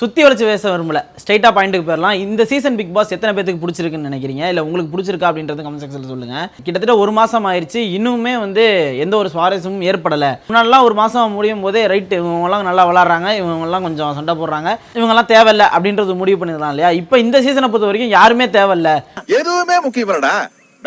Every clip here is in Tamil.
சுத்தி வளைச்சு பேச விரும்பல. ஸ்ட்ரைட்டா பாயிண்ட்டுக்கு போயிடலாம் இந்த சீசன் பிக் பாஸ் எத்தனை பேருக்கு பிடிச்சிருக்குன்னு நினைக்கிறீங்க? இல்ல உங்களுக்கு பிடிச்சிருக்கா அப்படின்றது கமெண்ட் செக்ஷன்ல சொல்லுங்க. கிட்டத்தட்ட ஒரு மாசம் ஆயிடுச்சு இன்னுமே வந்து எந்த ஒரு சுவாரஸ்யமும் ஏற்படல. முன்னாடிலாம் ஒரு மாசம் முடியும் போதே ரைட்டு இவங்கெல்லாம் நல்லா விளாட்றாங்க. இவங்கெல்லாம் கொஞ்சம் சண்டை போடுறாங்க. இவங்கெல்லாம் தேவையில்ல. அப்படின்றது முடிவு பண்ணிடலாம் இல்லையா? இப்போ இந்த சீசனை பொறுத்த வரைக்கும் யாருமே தேவையில்ல. எதுவுமே முக்கியம்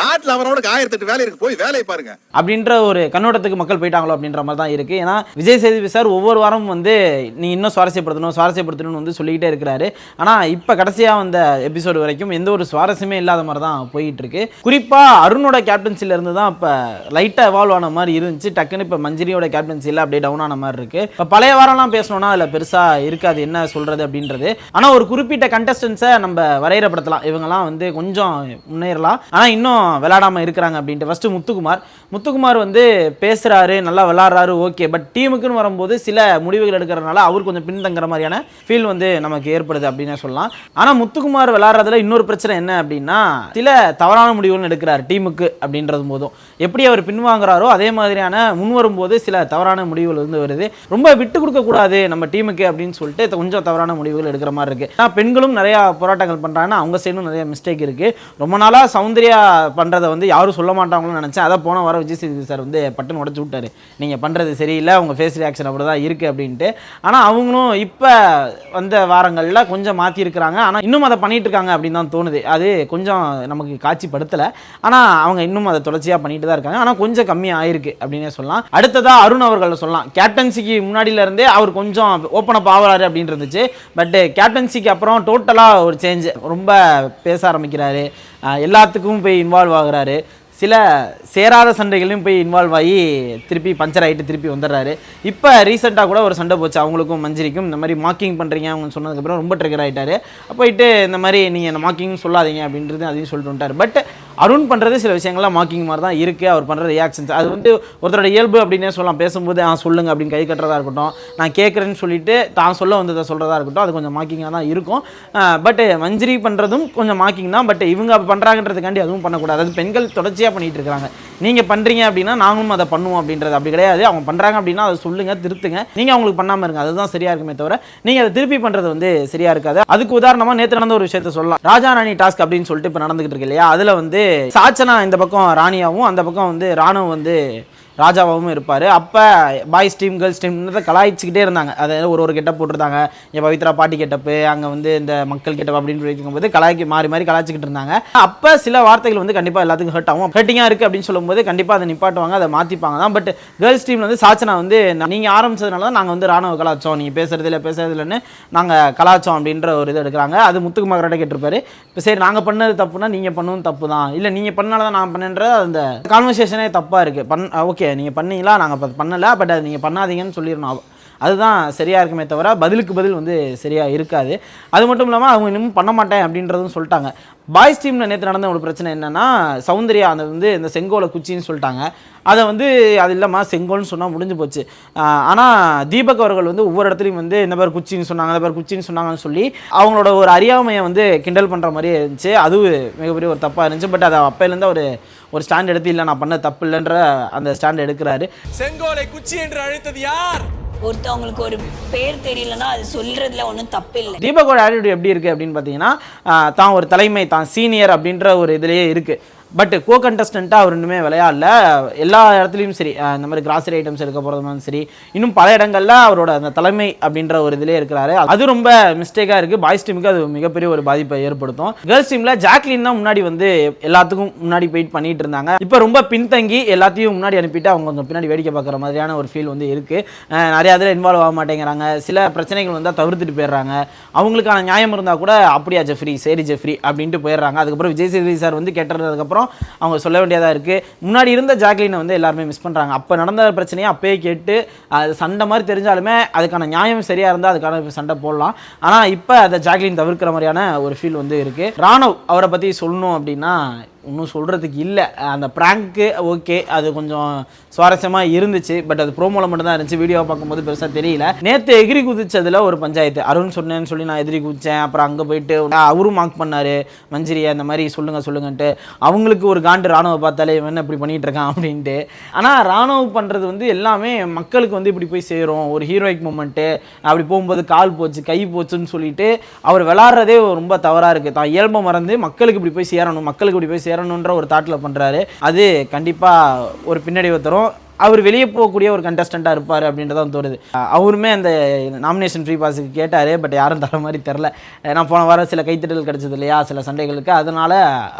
நாட்டில் அவனோட ஆயிரத்தி எட்டு வேலை இருக்கு போய் வேலையை பாருங்க. அப்படின்ற ஒரு கண்ணோட்டத்துக்கு மக்கள் போயிட்டாங்களோ அப்படின்ற மாதிரி தான் இருக்கு. ஏன்னா விஜய் சேதுபதி சார் ஒவ்வொரு வாரமும் வந்து நீ இன்னும் சுவாரஸ்யப்படுத்தணும் சுவாரஸ்யப்படுத்தணும்னு வந்து சொல்லிக்கிட்டே இருக்கிறாரு. ஆனால் இப்போ கடைசியாக வந்த எபிசோடு வரைக்கும் எந்த ஒரு சுவாரஸ்யமே இல்லாத மாதிரி தான் போயிட்டு இருக்கு. குறிப்பாக அருணோட கேப்டன்சில இருந்து தான் இப்போ லைட்டாக எவால்வ் ஆன மாதிரி இருந்துச்சு. டக்குன்னு இப்போ மஞ்சிரியோட கேப்டன்சியில் அப்படியே டவுன் ஆன மாதிரி இருக்கு. இப்போ பழைய வாரம்லாம் பேசணும்னா அதில் பெருசாக இருக்காது என்ன சொல்றது அப்படின்றது. ஆனால் ஒரு குறிப்பிட்ட கண்டஸ்டன்ஸை நம்ம வரையறப்படுத்தலாம். இவங்கெல்லாம் வந்து கொஞ்சம் முன்னேறலாம். ஆனால் இன்னும் விளாடாமல் இருக்கிறாங்க அப்படின்ட்டு. ஃபஸ்ட்டு முத்துக்குமார். முத்துக்குமார் வந்து பேசுகிறாரு நல்லா விளாட்றாரு ஓகே பட் டீமுக்குன்னு வரும்போது சில முடிவுகள் எடுக்கிறதுனால அவர் கொஞ்சம் பின்தங்குற மாதிரியான ஃபீல் வந்து நமக்கு ஏற்படுது அப்படின்னு சொல்லலாம். ஆனால் முத்துக்குமார் விளாட்றதுல இன்னொரு பிரச்சனை என்ன அப்படின்னா சில தவறான முடிவுகள் எடுக்கிறார் டீமுக்கு அப்படின்றது போதும். எப்படி அவர் பின்வாங்குறாரோ அதே மாதிரியான முன் வரும்போது சில தவறான முடிவுகள் வந்து வருது. ரொம்ப விட்டு கொடுக்கக்கூடாது நம்ம டீமுக்கு அப்படின்னு சொல்லிட்டு கொஞ்சம் தவறான முடிவுகள் எடுக்கிற மாதிரி இருக்குது ஆனால் பெண்களும் நிறையா போராட்டங்கள் பண்ணுறாங்கன்னா அவங்க சைடும் நிறைய மிஸ்டேக் இருக்குது ரொம்ப நாளாக சௌந்தர்யா பண்ணுறதை வந்து யாரும் சொல்ல மாட்டாங்களோன்னு நினச்சேன். அதை போன வாரம் விஜய் சேதுபதி சார் வந்து பட்டன் உடச்சி விட்டாரு. நீங்கள் பண்ணுறது சரியில்லை உங்கள் ஃபேஸ் ரியாக்ஷன் அப்படிதான் இருக்குது அப்படின்ட்டு. ஆனால் அவங்களும் இப்போ வந்த வாரங்களில் கொஞ்சம் மாத்தி இருக்கிறாங்க இன்னும் அதை பண்ணிகிட்டு இருக்காங்க அப்படின்னு தான் தோணுது. அது கொஞ்சம் நமக்கு காட்சிப்படுத்தலை. ஆனால் அவங்க இன்னும் அதை தொடர்ச்சியாக பண்ணிட்டு தான் இருக்காங்க. ஆனால் கொஞ்சம் கம்மியாக ஆயிருக்கு அப்படின்னே சொல்லலாம். அடுத்ததாக அருண் அவர்கள் சொல்லலாம். கேப்டன்சிக்கு முன்னாடியிலேருந்தே அவர் கொஞ்சம் ஓப்பன் அப் ஆகிறாரு அப்படின்னு இருந்துச்சு. கேப்டன்சிக்கு அப்புறம் டோட்டலாக ஒரு சேஞ்ச் ரொம்ப பேச ஆரம்பிக்கிறாரு. எல்லாத்துக்கும் போய் இன்வால்வ் ஆகுறாரு. சில சேராத சண்டைகளையும் போய் இன்வால்வ் ஆகி திருப்பி பஞ்சர் ஆகிட்டு திருப்பி வந்துடுறாரு. இப்போ ரீசெண்டாக கூட ஒரு சண்டை போச்சு. அவங்களுக்கும் மஞ்சரிக்கும். இந்த மாதிரி மாக்கிங் பண்ணுறீங்க அவங்க சொன்னதுக்கப்புறம் ரொம்ப ட்ரிகர் ஆகிட்டாரு போயிட்டு இந்த மாதிரி நீங்கள் இந்த மாக்கிங் சொல்லாதீங்க அப்படின்றது அதையும் சொல்லிட்டு வந்துட்டார். பட் அருண் பண்ணுறது சில விஷயங்கள்லாம் மாக்கிங் மாதிரி தான் இருக்குது அவர் பண்ணுற ரியாக்ஷன்ஸ் அது வந்து ஒருத்தரோட இயல்பு அப்படின்னே சொல்லலாம். பேசும்போது ஆ சொல்லுங்க அப்படின்னு கை கட்டுறதா இருக்கட்டும். நான் கேட்குறேன்னு சொல்லிட்டு தான் சொல்ல வந்ததை சொல்கிறதா இருக்கட்டும். அது கொஞ்சம் மாக்கிங்காக தான் இருக்கும். பட் மஞ்சரி பண்ணுறதும் கொஞ்சம் மாக்கிங் தான். பட் இவங்க பண்ணுறாங்கன்றதுக்காண்டி அதுவும் பண்ணக்கூடாது. அது பெண்கள் தொடர்ச்சியாக பண்ணிகிட்டு இருக்கிறாங்க. நீங்கள் பண்ணுறீங்க அப்படின்னா நாங்களும் அதை பண்ணுவோம் அப்படின்றது அப்படி கிடையாது. அவங்க பண்ணுறாங்க அப்படின்னா அதை சொல்லுங்க திருத்துங்க. நீங்கள் அவங்களுக்கு பண்ணாமல் இருங்க. அதுதான் சரியா இருக்குமே தவிர நீங்கள் அதை திருப்பி பண்ணுறது வந்து சரியா இருக்காது. அதுக்கு உதாரணமாக நேற்று நடந்த ஒரு விஷயத்த சொல்லலாம். ராஜா ராணி டாஸ்க் அப்படின்னு சொல்லிட்டு இப்போ நடந்துகிட்டு இருக்கு இல்லையா? அதில் வந்து சாச்சனா இந்த பக்கம் ராணியாவும் அந்த பக்கம் வந்து ராணுவம் வந்து ராஜாவாகவும் இருப்பார். அப்போ பாய்ஸ் டீம் கேர்ள்ஸ் டீம் கலாய்ச்சிக்கிட்டே இருந்தாங்க. அதை ஒரு ஒரு கெட்டப் போட்டிருந்தாங்க. என் பவித்ரா பாட்டி கெட்டப்பு அங்கே வந்து இந்த மக்கள் கெட்டப் அப்படின்னு இருக்கும்போது கலாய்க்கு மாறி மாறி கலாய்ச்சிக்கிட்டு இருந்தாங்க. அப்போ சில வார்த்தைகள் வந்து கண்டிப்பாக எல்லாத்துக்கும் ஹர்ட் ஆகும். ஹர்ட்டிங்காக இருக்குது அப்படின்னு சொல்லும்போது கண்டிப்பாக அதை நிப்பாட்டுவாங்க அதை மாற்றிப்பாங்க தான். பட் கேர்ள்ஸ் டீமில் வந்து சாச்சனா வந்து நீங்கள் ஆரம்பிச்சதுனால தான் நாங்கள் வந்து ராணுவ கலாச்சோம் நீங்கள் பேசுறது இல்லை நாங்கள் கலாச்சோம் அப்படின்ற ஒரு இது எடுக்கிறாங்க. அது முத்துக்குமார்கிட்ட கேட்டிருப்பாரு. இப்போ சரி நாங்கள் பண்ணது தப்புனா நீங்கள் பண்ணவும் தப்பு தான். இல்லை நீங்கள் பண்ணால தான் நான் பண்ணேன்ற அந்த கான்வர்சேஷனே தப்பாக இருக்குது பண் ஓகே நீங்கள் பண்ணீங்களா? நாங்கள் பண்ணலை பட் அது நீங்கள் பண்ணாதீங்கன்னு சொல்லிடணும். அதுதான் சரியாக இருக்குமே தவிர பதிலுக்கு பதில் வந்து சரியாக இருக்காது. அது மட்டும் இல்லாமல் அவங்க இன்னும் பண்ண மாட்டேன் அப்படின்றதும் சொல்லிட்டாங்க. பாய்ஸ் டீமில் நேற்று நடந்த ஒரு பிரச்சனை என்னன்னா சௌந்தர்யா அந்த வந்து இந்த செங்கோலை குச்சின்னு சொல்லிட்டாங்க. அதை வந்து அது இல்லைம்மா செங்கோல்னு சொன்னால் முடிஞ்சு போச்சு. ஆனால் தீபக் அவர்கள் வந்து ஒவ்வொரு இடத்துலையும் வந்து இந்த பேர் குச்சின்னு சொன்னாங்க இந்த பேர் குச்சின்னு சொன்னாங்கன்னு சொல்லி அவங்களோட ஒரு அறியாமையை வந்து கிண்டல் பண்ணுற மாதிரி இருந்துச்சு. அது மிகப்பெரிய ஒரு தப்பாக இருந்துச்சு. பட் அதை அப்போலேருந்து அவர் ஒரு ஸ்டாண்ட் எடுத்து இல்லை நான் பண்ண தப்பு இல்லைன்ற அந்த ஸ்டாண்ட் எடுக்கிறாரு. செங்கோலை குச்சி என்று அழைத்தது யார்? ஒருத்தவங்களுக்கு ஒரு பேர் தெரியலன்னா அது சொல்றதுல ஒன்றும் தப்பு இல்லை தீபக்கோட ஆட்டிடியூட் எப்படி இருக்குது அப்படின்னு பார்த்தீங்கன்னா தான் ஒரு தலைமை தான் சீனியர் அப்படின்ற ஒரு இதுலேயே இருக்குது பட் கோ கண்டஸ்டண்ட்டாக அவர் இன்னுமே விளையாடல. எல்லா இடத்துலையும் சரி இந்த மாதிரி கிராசரி ஐட்டம்ஸ் எடுக்க போகிறதுனாலும் சரி இன்னும் பல இடங்கள்ல அவரோட அந்த தலைமை அப்படின்ற ஒரு இதுலேயே இருக்கிறாரு. அது ரொம்ப மிஸ்டேக்காக இருக்குது பாய்ஸ் டீமுக்கு அது மிகப்பெரிய ஒரு பாதிப்பை ஏற்படுத்தும். கேர்ள்ஸ் டீமில் ஜாக்லின் தான் முன்னாடி வந்து எல்லாத்துக்கும் முன்னாடி போயிட் பண்ணிட்டு இருந்தாங்க. இப்போ ரொம்ப பின்தங்கி எல்லாத்தையும் முன்னாடி அனுப்பிட்டு அவங்க கொஞ்சம் பின்னாடி வேடிக்கை பார்க்குற மாதிரியான ஒரு ஃபீல் வந்து இருக்குது நிறைய இதில் இன்வால்வ் ஆக மாட்டேங்கிறாங்க. சில பிரச்சனைகள் வந்தால் தவிர்த்துட்டு போயிடுறாங்க. அவங்களுக்கான நியாயம் இருந்தால் கூட அப்படியா ஜெஃப்ரி? சரி ஜெஃப்ரி அப்படின்ட்டு போயிடுறாங்க. அதுக்கப்புறம் விஜய் சேதுபதி சார் வந்து கேட்டதுக்கப்புறம் அவங்க சொல்ல வேண்டியதாக இருக்குது முன்னாடி இருந்த ஜாக்லினை வந்து எல்லாருமே மிஸ் பண்ணுறாங்க அப்போ நடந்த பிரச்சனையை அப்போயே கேட்டு அது சண்டை மாதிரி தெரிஞ்சாலுமே அதுக்கான நியாயம் சரியாக இருந்தால் அதுக்கான சண்டை போடலாம். ஆனால் இப்போ அதை ஜாக்லின் தவிர்க்கிற மாதிரியான ஒரு ஃபீல் வந்து இருக்குது ராணவ் அவரை பற்றி சொல்லணும் அப்படின்னா ஒன்றும் சொல்கிறதுக்கு இல்லை. அந்த ப்ராங்க்கு ஓகே அது கொஞ்சம் சுவாரஸ்யமாக இருந்துச்சு. பட் அது ப்ரோமோவில் மட்டும் தான் இருந்துச்சு. வீடியோவை பார்க்கும்போது பெருசாக தெரியல. நேற்று எகிரி குதிச்சதில் ஒரு பஞ்சாயத்து. அருண் சொன்னேன்னு சொல்லி நான் எதிரி குதித்தேன் அப்புறம் அங்கே போயிட்டு அவரும் மார்க் பண்ணார். மஞ்சிரியா இந்த மாதிரி சொல்லுங்கள் சொல்லுங்கன்ட்டு. அவங்களுக்கு ஒரு காண்டு ராணுவ பார்த்தாலே இவன் இப்படி பண்ணிகிட்டு இருக்கான் அப்படின்ட்டு. ஆனால் ராணுவ பண்ணுறது வந்து எல்லாமே மக்களுக்கு வந்து இப்படி போய் சேரும். ஒரு ஹீரோயிக் மூமெண்ட்டு அப்படி போகும்போது கால் போச்சு கை போச்சுன்னு சொல்லிட்டு அவர் விளாட்றதே ரொம்ப தவறாக இருக்குது தான் இயல்பை மறந்து மக்களுக்கு இப்படி போய் சேரணும். மக்களுக்கு இப்படி போய் சேரணுன்ற ஒரு தாட்டில் பண்ணுறாரு அது கண்டிப்பாக ஒரு பின்னடைவை தரும். அவர் வெளியே போகக்கூடிய ஒரு கண்டஸ்டண்ட்டாக இருப்பார் அப்படின்றதான் தோணுது. அவருமே அந்த நாமினேஷன் ஃப்ரீ பாஸுக்கு கேட்டார் பட் யாரும் தர மாதிரி தெரில நான் போன வாரம் சில கைத்தட்டல் கிடச்சது இல்லையா சில சண்டைகளுக்கு. அதனால்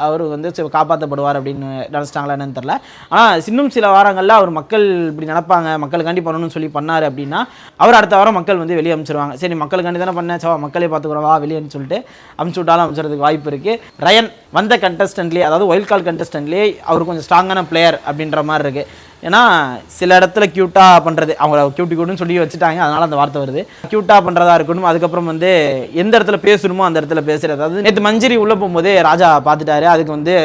அவர் வந்து காப்பாற்றப்படுவார் அப்படின்னு நினச்சிட்டாங்களா என்னன்னு தெரில ஆனால் இன்னும் சில வாரங்களில் அவர் மக்கள் இப்படி நினப்பாங்க மக்களுக்காண்டி பண்ணணும்னு சொல்லி பண்ணார் அப்படின்னா அவர் அடுத்த வாரம் மக்கள் வந்து வெளியே அனுப்பிச்சிருவாங்க சரி மக்களுக்காண்டி தானே பண்ணேன் சவா மக்களே பார்த்துக்குறோம் வா வெளியேன்னு சொல்லிட்டு அமுச்சு விட்டாலும் அனுப்பிச்சுறதுக்கு வாய்ப்பு இருக்குது ரயன் வந்த கண்டஸ்டன்ட்லேயே அதாவது ஒயில்ட் கால் கண்டஸ்டன்ட்லேயே அவர் கொஞ்சம் ஸ்ட்ராங்கான பிளேயர் அப்படின்ற மாதிரி இருக்குது ஏன்னா சில இடத்துல க்யூட்டாக பண்ணுறது அவங்க க்யூட்டி கூட்டுன்னு சொல்லி வச்சுட்டாங்க அதனால் அந்த வார்த்தை வருது. க்யூட்டாக பண்ணுறதா இருக்கணும் அதுக்கப்புறம் வந்து எந்த இடத்துல பேசணுமோ அந்த இடத்துல பேசுகிறது அதாவது நேற்று மஞ்சரி உள்ளே போகும்போதே ராஜா பார்த்துட்டாரு அதுக்கு வந்து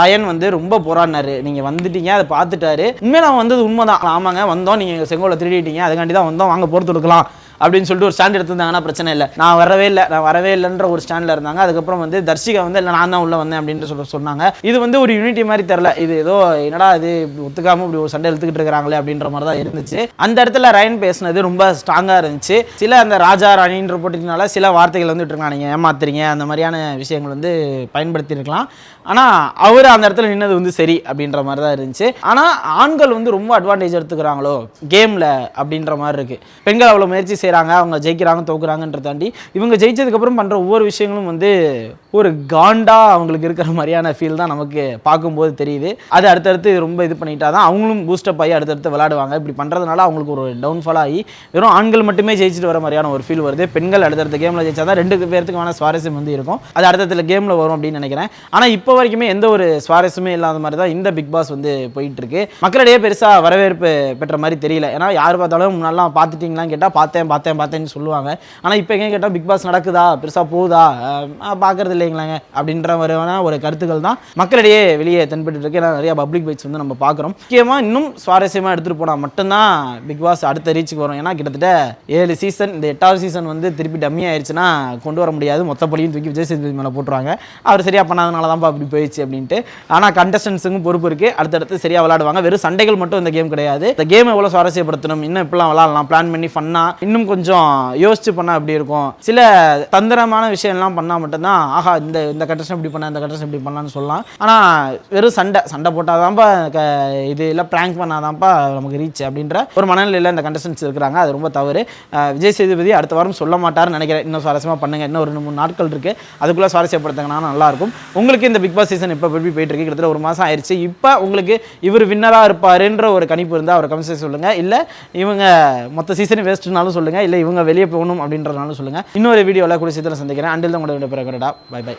ரயன் வந்து ரொம்ப போராடினாரு. நீங்கள் வந்துட்டீங்க அதை பார்த்துட்டாரு உண்மையில அவன் வந்தது உண்மைதான். ஆமாங்க வந்தோம். நீங்கள் செங்கோலை திருடிட்டீங்க. அதுக்காண்டி தான் வந்தோம். வாங்க பொறுத்து கொடுக்கலாம் அப்படின்னு சொல்லிட்டு ஒரு ஸ்டாண்ட் எடுத்திருந்தாங்கன்னா பிரச்சனை இல்லை. நான் வரவே இல்லை. நான் வரவே இல்லைன்ற ஒரு ஸ்டாண்டில் இருந்தாங்க. அதுக்கப்புறம் வந்து தர்ஷிகா வந்து இல்லை நான் தான் உள்ளே வந்தேன் அப்படின்ட்டு சொல்ல சொன்னாங்க. இது வந்து ஒரு யூனிட்டி மாதிரி தெரில இது ஏதோ என்னடா இது இப்படி இப்படி ஒரு சண்டை எடுத்துக்கிட்டு இருக்கிறாங்களே அப்படின்ற மாதிரி தான் இருந்துச்சு. அந்த இடத்துல ரயன் பேசுனது ரொம்ப ஸ்ட்ராங்காக இருந்துச்சு. சில அந்த ராஜா ராணின்ற போட்டினால சில வார்த்தைகள் வந்து விட்டுருக்காங்க நீங்கள் ஏமாத்துறீங்க. அந்த மாதிரியான விஷயங்கள் வந்து பயன்படுத்தியிருக்கலாம். ஆனால் அவர் அந்த இடத்துல நின்னது வந்து சரி அப்படின்ற மாதிரி தான் இருந்துச்சு. ஆனால் ஆண்கள் வந்து ரொம்ப அட்வான்டேஜ் எடுத்துக்கிறாங்களோ? கேமில் அப்படின்ற மாதிரி இருக்குது பெண்கள் அவ்வளோ முயற்சி செய்கிறாங்க அவங்க ஜெயிக்கிறாங்க தோக்குறாங்கன்ற தாண்டி இவங்க ஜெயிச்சதுக்கப்புறம் பண்ணுற ஒவ்வொரு விஷயங்களும் வந்து ஒரு காண்டா அவங்களுக்கு இருக்கிற மாதிரியான ஃபீல் தான் நமக்கு பார்க்கும்போது தெரியுது. அது அடுத்தடுத்து ரொம்ப இது பண்ணிட்டா தான் அவங்களும் பூஸ்டப் ஆகி அடுத்தடுத்து விளாடுவாங்க இப்படி பண்ணுறதுனால அவங்களுக்கு ஒரு டவுன்ஃபால் ஆகி வெறும் ஆண்கள் மட்டுமே ஜெயிச்சுட்டு வர மாதிரியான ஒரு ஃபீல் வருது. பெண்கள் அடுத்தடுத்த கேமில் ஜெயிச்சா தான் ரெண்டு பேர்த்துக்கான சுவாரஸ்யம் வந்து இருக்கும். அது அடுத்தடுத்த கேமில் வரும் அப்படின்னு நினைக்கிறேன். ஆனால் இப்போ வரைக்குமே எந்த ஒரு சுவாரஸ்யமே இல்லாத மாதிரி தான் இந்த பிக் பாஸ் வந்து போயிட்டு இருக்கு. மக்களிடையே பெருசாக வரவேற்பு பெற்ற மாதிரி தெரியல. ஏன்னா யார் பார்த்தாலும் முன்னாடிலாம் பார்த்துட்டீங்களான்னு கேட்டால் பார்த்தேன் பார்த்தேன் பார்த்தேன்னு சொல்லுவாங்க. ஆனால் இப்போ எங்கே கேட்டால் பிக் பாஸ் நடக்குதா? பெருசாக போகுதா? பார்க்குறது இல்லைங்களாங்க? அப்படின்ற மாதிரியான ஒரு கருத்துக்கள் தான் மக்களிடையே வெளியே தென்பட்டு இருக்கு ஏன்னா நிறைய பப்ளிக் பைட்ஸ் வந்து நம்ம பார்க்குறோம். முக்கியமாக இன்னும் சுவாரஸ்யமாக எடுத்துகிட்டு போனால் மட்டும்தான் பிக் பாஸ் அடுத்த ரீச்சுக்கு வரும். ஏன்னா கிட்டத்தட்ட ஏழு சீசன் இந்த எட்டாவது சீசன் வந்து திருப்பி டம்மி ஆயிடுச்சுன்னா கொண்டு வர முடியாது. மொத்தப்படியும் தூக்கி விஜய் சேதுபதி மேலே போட்டுருவாங்க. அவர் சரியாக பண்ணாதனால தான்ப்பா அப்படி போயிடுச்சு அப்படின்ட்டு. ஆனால் கண்டஸ்டன்ஸுக்கும் பொறுப்பு இருக்குது அடுத்தடுத்து சரியாக விளாடுவாங்க வெறும் சண்டைகள் மட்டும் இந்த கேம் கிடையாது. இந்த கேம் எவ்வளோ சுவாரஸ்யப்படுத்தணும்? இன்னும் இப்படிலாம் விளாடலாம் பிளான் பண்ணி ஃபன்னாக இன்னும் கொஞ்சம் யோசிச்சு பண்ணால் எப்படி இருக்கும்? சில தந்திரமான விஷயம்லாம் பண்ணால் மட்டும்தான் ஆஹா இந்த இந்த கண்டஸ்டன் இப்படி பண்ண இந்த கண்டஸ்டன் இப்படி பண்ணலான்னு சொல்லலாம். ஆனால் வெறும் சண்டை. சண்டை போட்டால் தான்ப்பா இது இல்லை ப்ராங்க் பண்ணாதான்ப்பா நமக்கு ரீச் அப்படின்ற ஒரு மனநிலையில் இந்த கண்டஸ்டன்ஸ் இருக்கிறாங்க. அது ரொம்ப தவறு. விஜய் சேதுபதி அடுத்த வாரம் சொல்ல மாட்டார்னு நினைக்கிறேன். இன்னும் சுவாரஸ்யமாக பண்ணுங்க. இன்னும் ஒரு ரெண்டு மூணு நாட்கள் இருக்குது அதுக்குள்ளே சுவாரஸ்யப்படுத்துங்கன்னா நல்லாயிருக்கும் உங்களுக்கு இந்த பிக் பாஸ் சீசன் இப்போ எப்படி போயிட்டு இருக்கு? கிட்டத்தட்ட ஒரு மாதம் ஆயிடுச்சு இப்போ உங்களுக்கு இவர் வின்னராக இருப்பாருன்ற ஒரு கணிப்பு இருந்தால் அவர் கமிஷன் சொல்லுங்கள் இல்லை இவங்க மொத்த சீசன் வேஸ்ட்னாலும் சொல்லுங்கள் இல்லை இவங்க வெளியே போகணும் அப்படின்றனாலும் சொல்லுங்கள் இன்னொரு வீடியோவில் கூட சீக்கிரம் சந்திக்கிறேன். அண்டில் தான் உங்களோட பிறகு பை பை